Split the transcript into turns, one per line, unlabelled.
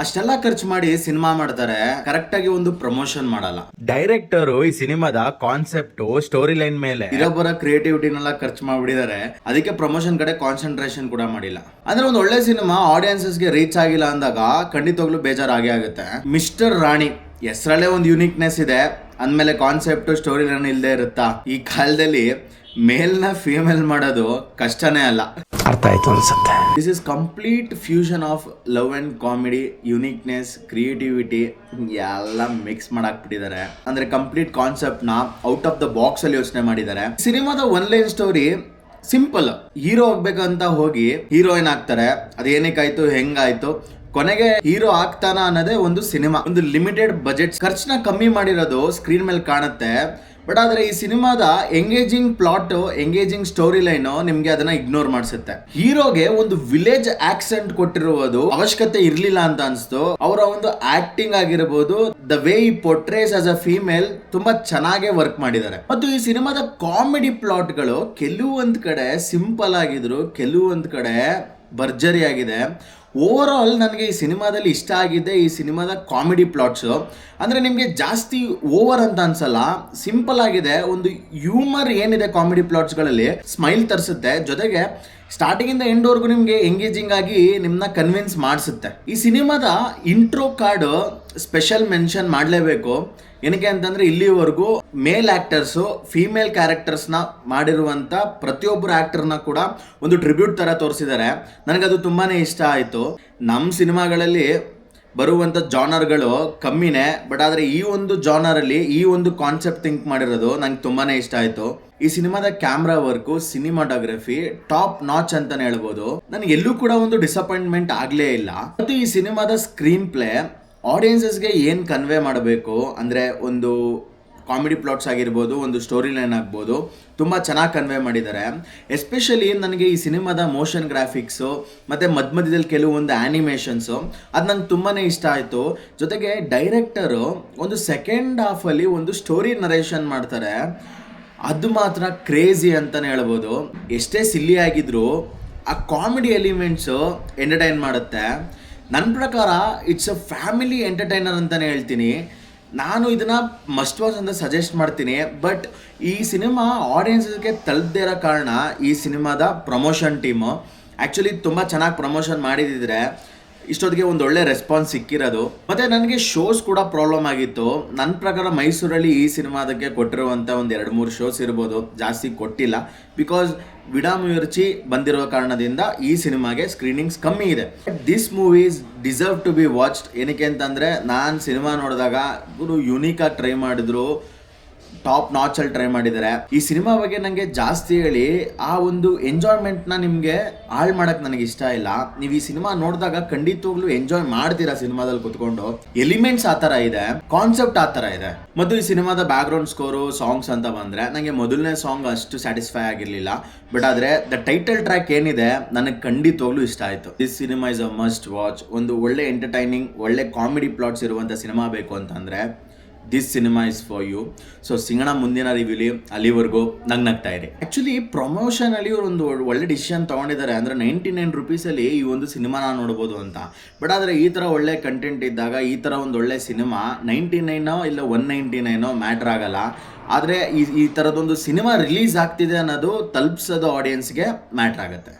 ಅಷ್ಟೆಲ್ಲ ಖರ್ಚು ಮಾಡಿ ಸಿನಿಮಾ ಮಾಡ್ತಾರೆ ಕರೆಕ್ಟ್ ಆಗಿ ಒಂದು ಪ್ರಮೋಷನ್ ಮಾಡಲ್ಲ. ಡೈರೆಕ್ಟರ್ ಈ ಸಿನಿಮಾದ ಕಾನ್ಸೆಪ್ಟ್ ಸ್ಟೋರಿ ಲೈನ್ ಮೇಲೆ ಇರೊಬ್ಬರ ಕ್ರಿಯೇಟಿವಿಟಿನೆಲ್ಲ ಖರ್ಚು ಮಾಡ್ಬಿಟ್ಟಿದ್ದಾರೆ. ಅದಕ್ಕೆ ಪ್ರಮೋಷನ್ ಕಡೆ ಕಾನ್ಸಂಟ್ರೇಷನ್ ಕೂಡ ಮಾಡಿಲ್ಲ. ಅಂದ್ರೆ ಒಂದು ಒಳ್ಳೆ ಸಿನಿಮಾ ಆಡಿಯನ್ಸಸ್ಗೆ ರೀಚ್ ಆಗಿಲ್ಲ ಅಂದಾಗ ಖಂಡಿತವಾಗ್ಲೂ ಬೇಜಾರಾಗೇ ಆಗುತ್ತೆ. ಮಿಸ್ಟರ್ ರಾಣಿ ಹೆಸರಲ್ಲೇ ಒಂದು ಯುನಿಕ್ನೆಸ್ ಇದೆ. ಅಂದಮೇಲೆ ಕಾನ್ಸೆಪ್ಟ್ ಸ್ಟೋರಿ ಲೈನ್ ಇಲ್ಲದೆ ಇರುತ್ತಾ? ಈ ಕಾಲದಲ್ಲಿ ಮೇಲ್ನ ಫೀಮೇಲ್ ಮಾಡೋದು ಕಷ್ಟನೇ ಅಲ್ಲ.
ಅರ್ಥ ಆಯ್ತು ಅನ್ಸುತ್ತೆ.
This is complete fusion of love and comedy uniqueness creativity ಎಲ್ಲ ಮಿಕ್ಸ್ ಮಾಡಾಕ್ಬಿಟ್ಟಿದ್ದಾರೆ. ಅಂದ್ರೆ ಕಂಪ್ಲೀಟ್ ಕಾನ್ಸೆಪ್ಟ್ನ ಔಟ್ ಆಫ್ ದ ಬಾಕ್ಸ್ ಅಲ್ಲಿ ಯೋಚನೆ ಮಾಡಿದ್ದಾರೆ. ಸಿನಿಮಾದ one line story simple hero ಹೋಗ್ಬೇಕಂತ ಹೋಗಿ ಹೀರೋಯಿನ್ ಆಗ್ತಾರೆ. ಅದೇನಕ್ಕಾಯ್ತು ಹೆಂಗಾಯ್ತು? ಕೊನೆಗೆ ಹೀರೋ ಆಗ್ತಾನ ಅನ್ನೋದೇ ಒಂದು ಸಿನಿಮಾ. ಒಂದು ಲಿಮಿಟೆಡ್ ಬಜೆಟ್ ಖರ್ಚನ್ನ ಕಮ್ಮಿ ಮಾಡಿರೋದು ಸ್ಕ್ರೀನ್ ಮೇಲೆ ಕಾಣುತ್ತೆ. ಬಟ್ ಆದರೆ ಈ ಸಿನಿಮಾದ engaging plot engaging story line ನಿಮ್ಗೆ ಅದನ್ನ ಇಗ್ನೋರ್ ಮಾಡಿಸುತ್ತೆ. ಹೀರೋಗೆ ಒಂದು ವಿಲೇಜ್ ಆಕ್ಸೆಂಟ್ ಕೊಟ್ಟಿರುವುದು ಅವಶ್ಯಕತೆ ಇರಲಿಲ್ಲ ಅಂತ ಅನ್ಸ್ತು. ಅವರ ಒಂದು ಆಕ್ಟಿಂಗ್ ಆಗಿರಬಹುದು ದ ವೇ ಈ ಪೊಟ್ರೇಸ್ ಆಸ್ ಅ ಫೀಮೇಲ್ ತುಂಬಾ ಚೆನ್ನಾಗೇ ವರ್ಕ್ ಮಾಡಿದ್ದಾರೆ. ಮತ್ತು ಈ ಸಿನಿಮಾದ ಕಾಮಿಡಿ ಪ್ಲಾಟ್ಗಳು ಕೆಲವೊಂದ್ ಕಡೆ ಸಿಂಪಲ್ ಆಗಿದ್ರು, ಕೆಲವೊಂದ್ ಕಡೆ ಭರ್ಜರಿ ಆಗಿದೆ ಓವರ್ ಆಲ್ ನನಗೆ ಈ ಸಿನಿಮಾದಲ್ಲಿ ಇಷ್ಟ ಆಗಿದೆ, ಈ ಸಿನಿಮಾದ ಕಾಮಿಡಿ ಪ್ಲಾಟ್ಸು ಅಂದರೆ ನಿಮಗೆ ಜಾಸ್ತಿ ಓವರ್ ಅಂತ ಅನ್ಸಲ್ಲ ಸಿಂಪಲ್ ಆಗಿದೆ, ಒಂದು ಹ್ಯೂಮರ್ ಏನಿದೆ ಕಾಮಿಡಿ ಪ್ಲಾಟ್ಸ್ಗಳಲ್ಲಿ ಸ್ಮೈಲ್ ತರಿಸುತ್ತೆ, ಜೊತೆಗೆ ಸ್ಟಾರ್ಟಿಂಗಿಂದ ಎಂಡ್ವರೆಗೂ ನಿಮಗೆ ಎಂಗೇಜಿಂಗ್ ಆಗಿ ನಿಮ್ಮನ್ನ ಕನ್ವಿನ್ಸ್ ಮಾಡಿಸುತ್ತೆ. ಈ ಸಿನಿಮಾದ ಇಂಟ್ರೋ ಕಾರ್ಡ್ ಸ್ಪೆಷಲ್ ಮೆನ್ಷನ್ ಮಾಡಲೇಬೇಕು. ಏನಕ್ಕೆ ಅಂತಂದ್ರೆ ಇಲ್ಲಿವರೆಗೂ ಮೇಲ್ ಆಕ್ಟರ್ಸು ಫೀಮೇಲ್ನ ಮಾಡಿರುವಂತ ಪ್ರತಿಯೊಬ್ಬರು ಆಕ್ಟರ್ನ ಕೂಡ ಒಂದು ಟ್ರಿಬ್ಯೂಟ್ ತರ ತೋರಿಸಿದ್ದಾರೆ. ನನಗದು ತುಂಬಾನೇ ಇಷ್ಟ ಆಯಿತು. ನಮ್ಮ ಸಿನಿಮಾಗಳಲ್ಲಿ ಬರುವಂಥ ಜಾನರ್ಗಳು ಕಮ್ಮಿನೇ ಬಟ್ ಆದರೆ ಈ ಒಂದು ಜಾನರಲ್ಲಿ ಈ ಒಂದು ಕಾನ್ಸೆಪ್ಟ್ ಥಿಂಕ್ ಮಾಡಿರೋದು ನಂಗೆ ತುಂಬಾನೇ ಇಷ್ಟ ಆಯಿತು. ಈ ಸಿನಿಮಾದ camera work cinematography top notch ಅಂತಾನೆ ಹೇಳ್ಬೋದು. ನನಗೆ ಎಲ್ಲೂ ಕೂಡ ಒಂದು ಡಿಸಪಾಯಿಂಟ್ಮೆಂಟ್ ಆಗಲೇ ಇಲ್ಲ. ಮತ್ತು ಈ ಸಿನಿಮಾದ ಸ್ಕ್ರೀನ್ ಪ್ಲೇ ಆಡಿಯನ್ಸಸ್ಗೆ ಏನು ಕನ್ವೆ ಮಾಡಬೇಕು? ಅಂದರೆ ಒಂದು ಕಾಮಿಡಿ ಪ್ಲಾಟ್ಸ್ ಆಗಿರ್ಬೋದು, ಒಂದು ಸ್ಟೋರಿ ಲೈನ್ ಆಗ್ಬೋದು, ತುಂಬ ಚೆನ್ನಾಗಿ ಕನ್ವೆ ಮಾಡಿದ್ದಾರೆ. ಎಸ್ಪೆಷಲಿ ನನಗೆ ಈ ಸಿನಿಮಾದ ಮೋಷನ್ ಗ್ರಾಫಿಕ್ಸು ಮತ್ತು ಮಧ್ಯ ಮಧ್ಯದಲ್ಲಿ ಕೆಲವೊಂದು ಆ್ಯನಿಮೇಷನ್ಸು ಅದು ನಂಗೆ ತುಂಬಾ ಇಷ್ಟ ಆಯಿತು. ಜೊತೆಗೆ ಡೈರೆಕ್ಟರು ಒಂದು ಸೆಕೆಂಡ್ ಹಾಫಲ್ಲಿ ಒಂದು ಸ್ಟೋರಿ ನರೇಷನ್ ಮಾಡ್ತಾರೆ. ಅದು ಮಾತ್ರ ಕ್ರೇಜಿ ಅಂತಲೇ ಹೇಳ್ಬೋದು. ಎಷ್ಟೇ ಸಿಲ್ಲಿ ಆಗಿದ್ರು, ಆ ಕಾಮಿಡಿ ಎಲಿಮೆಂಟ್ಸು ಎಂಟರ್ಟೈನ್ ಮಾಡುತ್ತೆ. ನನ್ನ ಪ್ರಕಾರ ಇಟ್ಸ್ ಅ ಫ್ಯಾಮಿಲಿ ಎಂಟರ್ಟೈನರ್ ಅಂತಲೇ ಹೇಳ್ತೀನಿ. ನಾನು ಇದನ್ನು ಮಸ್ಟ್ ವಾಚ್ ಅಂತ ಸಜೆಸ್ಟ್ ಮಾಡ್ತೀನಿ. ಬಟ್ ಈ ಸಿನಿಮಾ ಆಡಿಯನ್ಸ್ಗೆ ತಲುಪದೇ ಇರೋ ಕಾರಣ ಈ ಸಿನಿಮಾದ ಪ್ರಮೋಷನ್ ಟೀಮು ಆ್ಯಕ್ಚುಲಿ ತುಂಬ ಚೆನ್ನಾಗಿ ಪ್ರಮೋಷನ್ ಮಾಡಿದಿದ್ರೆ. ಇಷ್ಟೊತ್ತಿಗೆ ಒಂದು ಒಳ್ಳೆ ರೆಸ್ಪಾನ್ಸ್ ಸಿಕ್ಕಿರೋದು. ಮತ್ತೆ ನನಗೆ ಶೋಸ್ ಕೂಡ ಪ್ರಾಬ್ಲಮ್ ಆಗಿತ್ತು. ನನ್ನ ಪ್ರಕಾರ ಮೈಸೂರಲ್ಲಿ ಈ ಸಿನಿಮಾದಕ್ಕೆ ಕೊಟ್ಟಿರುವಂಥ ಒಂದು ಎರಡು ಮೂರು ಶೋಸ್ ಇರ್ಬೋದು. ಜಾಸ್ತಿ ಕೊಟ್ಟಿಲ್ಲ. ಬಿಕಾಸ್ ವಿಡಾಮುಯರ್ಚಿ ಬಂದಿರೋ ಕಾರಣದಿಂದ ಈ ಸಿನಿಮಾಗೆ ಸ್ಕ್ರೀನಿಂಗ್ಸ್ ಕಮ್ಮಿ ಇದೆ. This movies deserve to be watched ಏನಕ್ಕೆ ಅಂತಂದರೆ ನಾನು ಸಿನಿಮಾ ನೋಡಿದಾಗ ಇವರು ಯುನೀಕಾಗಿ ಟ್ರೈ ಮಾಡಿದ್ರು. ಟಾಪ್ ನಾಚ್ ಅಲ್ಲಿ ಟ್ರೈ ಮಾಡಿದ್ದಾರೆ. ಈ ಸಿನಿಮಾ ಬಗ್ಗೆ ನನಗೆ ಜಾಸ್ತಿ ಹೇಳಿ, ಆ ಒಂದು ಎಂಜಾಯ್ಮೆಂಟ್ನ ನಿಮಗೆ ಹಾಳು ಮಾಡಕ್ ನನಗೆ ಇಷ್ಟ ಇಲ್ಲ. ನೀವು ಈ ಸಿನಿಮಾ ನೋಡಿದಾಗ ಖಂಡಿತವಾಗ್ಲೂ ಎಂಜಾಯ್ ಮಾಡ್ತೀರಾ ಸಿನಿಮಾದಲ್ಲಿ ಕುತ್ಕೊಂಡು. ಎಲಿಮೆಂಟ್ಸ್ ಆ ತರ ಇದೆ ಕಾನ್ಸೆಪ್ಟ್ ಆ ತರ ಇದೆ. ಮತ್ತು ಈ ಸಿನಿಮಾದ ಬ್ಯಾಕ್ ಗ್ರೌಂಡ್ ಸ್ಕೋರು ಸಾಂಗ್ಸ್ ಅಂತ ಬಂದ್ರೆ ನನಗೆ ಮೊದಲನೇ ಸಾಂಗ್ ಅಷ್ಟು ಸ್ಯಾಟಿಸ್ಫೈ ಆಗಿರಲಿಲ್ಲ. ಬಟ್ ಆದ್ರೆ ದ ಟೈಟಲ್ ಟ್ರ್ಯಾಕ್ ಏನಿದೆ, ನನಗೆ ಖಂಡಿತವಾಗ್ಲೂ ಇಷ್ಟ ಆಯ್ತು. This cinema is a must watch ಒಂದು ಒಳ್ಳೆ ಎಂಟರ್ಟೈನಿಂಗ್ ಒಳ್ಳೆ ಕಾಮಿಡಿ ಪ್ಲಾಟ್ಸ್ ಇರುವಂತ ಸಿನಿಮಾ ಬೇಕು ಅಂತಂದರೆ this cinema is for you so ಸಿಂಗಣ ಮುಂದಿನ ರಿವ್ಯೂಲಿ ಅಲ್ಲಿವರೆಗೂ ನಂಗೆ ನಗ್ತಾ ಇರಿ ಆ್ಯಕ್ಚುಲಿ ಪ್ರಮೋಷನಲ್ಲಿ ಇವರು ಒಂದು ಒಳ್ಳೆ ಡಿಸಿಷನ್ ತೊಗೊಂಡಿದ್ದಾರೆ. ಅಂದರೆ ನೈಂಟಿ ನೈನ್ ರುಪೀಸಲ್ಲಿ ಈ ಒಂದು ಸಿನಿಮಾನ ನೋಡ್ಬೋದು ಅಂತ. ಬಟ್ ಆದರೆ ಈ ಥರ ಒಳ್ಳೆ ಕಂಟೆಂಟ್ ಇದ್ದಾಗ, ಈ ಥರ ಒಂದು ಒಳ್ಳೆ ಸಿನಿಮಾ ನೈಂಟಿ ನೈನೋ ಇಲ್ಲ ಒನ್ ನೈಂಟಿ ನೈನೋ ಮ್ಯಾಟ್ರ್ ಆಗಲ್ಲ. ಆದರೆ ಈ ಈ ಥರದೊಂದು ಸಿನಿಮಾ ರಿಲೀಸ್ ಆಗ್ತಿದೆ ಅನ್ನೋದು ತಲುಪಿಸೋದು ಆಡಿಯನ್ಸ್ಗೆ ಮ್ಯಾಟ್ರ್ ಆಗುತ್ತೆ.